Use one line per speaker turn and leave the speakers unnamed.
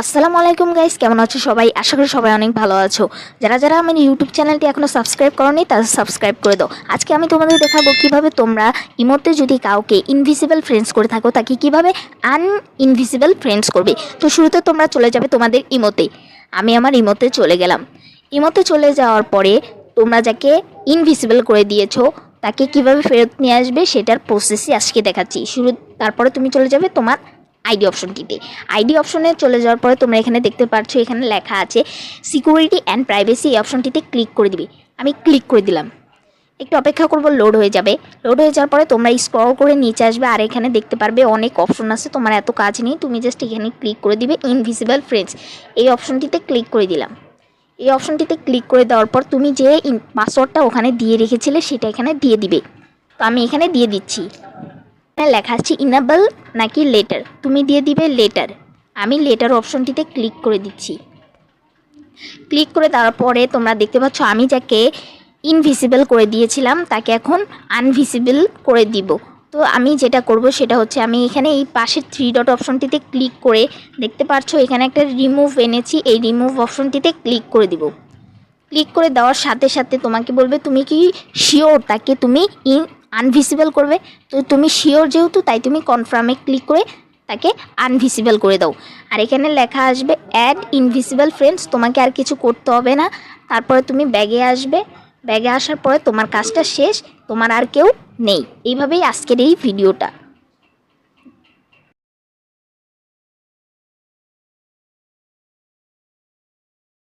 আসসালামু আলাইকুম গাইস, কেমন আছো সবাই? আশা করি সবাই অনেক ভালো আছো। যারা যারা আমার ইউটিউব চ্যানেলটি এখনও সাবস্ক্রাইব করনি, তারা সাবস্ক্রাইব করে দাও। আজকে আমি তোমাদের দেখাবো কীভাবে তোমরা ইমোতে যদি কাউকে ইনভিজিবল ফ্রেন্ডস করে থাকো, তাকে কীভাবে আন ইনভিজিবল ফ্রেন্ডস করবে। তো শুরুতে তোমরা চলে যাবে তোমাদের ইমোতে। আমি আমার ইমোতে চলে গেলাম। ইমোতে চলে যাওয়ার পরে তোমরা যাকে ইনভিজিবল করে দিয়েছ, তাকে কীভাবে ফেরত নিয়ে আসবে, সেটার প্রসেসই আজকে দেখাচ্ছি। শুরু, তারপরে তুমি চলে যাবে তোমার আইডি অপশনটিতে আইডি অপশনে চলে যাওয়ার পরে তোমরা এখানে দেখতে পাচ্ছ এখানে লেখা আছে, সিকিউরিটি অ্যান্ড প্রাইভেসি এই অপশনটিতে ক্লিক করে দিবি। আমি ক্লিক করে দিলাম। একটু অপেক্ষা করব, লোড হয়ে যাবে। লোড হয়ে যাওয়ার পরে তোমরা স্ক্রল করে নিচে আসবে, আর এখানে দেখতে পারবে অনেক অপশন আছে, তোমার এত কাজ নেই। তুমি জাস্ট এখানে ক্লিক করে দিবে, ইনভিজিবল ফ্রেন্ডস এই অপশনটিতে ক্লিক করে দিলাম। এই অপশনটিতে ক্লিক করে দেওয়ার পর তুমি যে পাসওয়ার্ডটা ওখানে দিয়ে রেখেছিলে, সেটা এখানে দিয়ে দিবে। তো আমি এখানে দিয়ে দিচ্ছি। এখানে লেখা আছে ইনাবল নাকি লেটার তুমি দিয়ে দিবে লেটার আমি লেটার অপশনটিতে ক্লিক করে দিচ্ছি। ক্লিক করে দেওয়ার পরে তোমরা দেখতে পাচ্ছ, আমি যাকে ইনভিজিবল করে দিয়েছিলাম, তাকে এখন আনভিসিবল করে দিব। তো আমি যেটা করব সেটা হচ্ছে, আমি এখানে এই পাশের থ্রি ডট অপশনটিতে ক্লিক করে দেখতে পাচ্ছ, এখানে একটা রিমুভ এনেছি, এই রিমুভ অপশনটিতে ক্লিক করে দিব। ক্লিক করে দেওয়ার সাথে সাথে তোমাকে বলবে, তুমি কি শিওর তাকে তুমি ইন আনভিজিবল করবে। তো তুমি শিওর যেহেতু, তাই তুমি কনফার্মে ক্লিক করে তাকে আনভিসিবল করে দাও। আর এখানে লেখা আসবে অ্যাড ইনভিসিবেল ফ্রেন্ডস তোমাকে আর কিছু করতে হবে না। তারপরে তুমি ব্যাগে আসবে। ব্যাগে আসার পরে তোমার কাজটা শেষ, তোমার আর কেউ নেই। এইভাবেই আজকের এই ভিডিওটা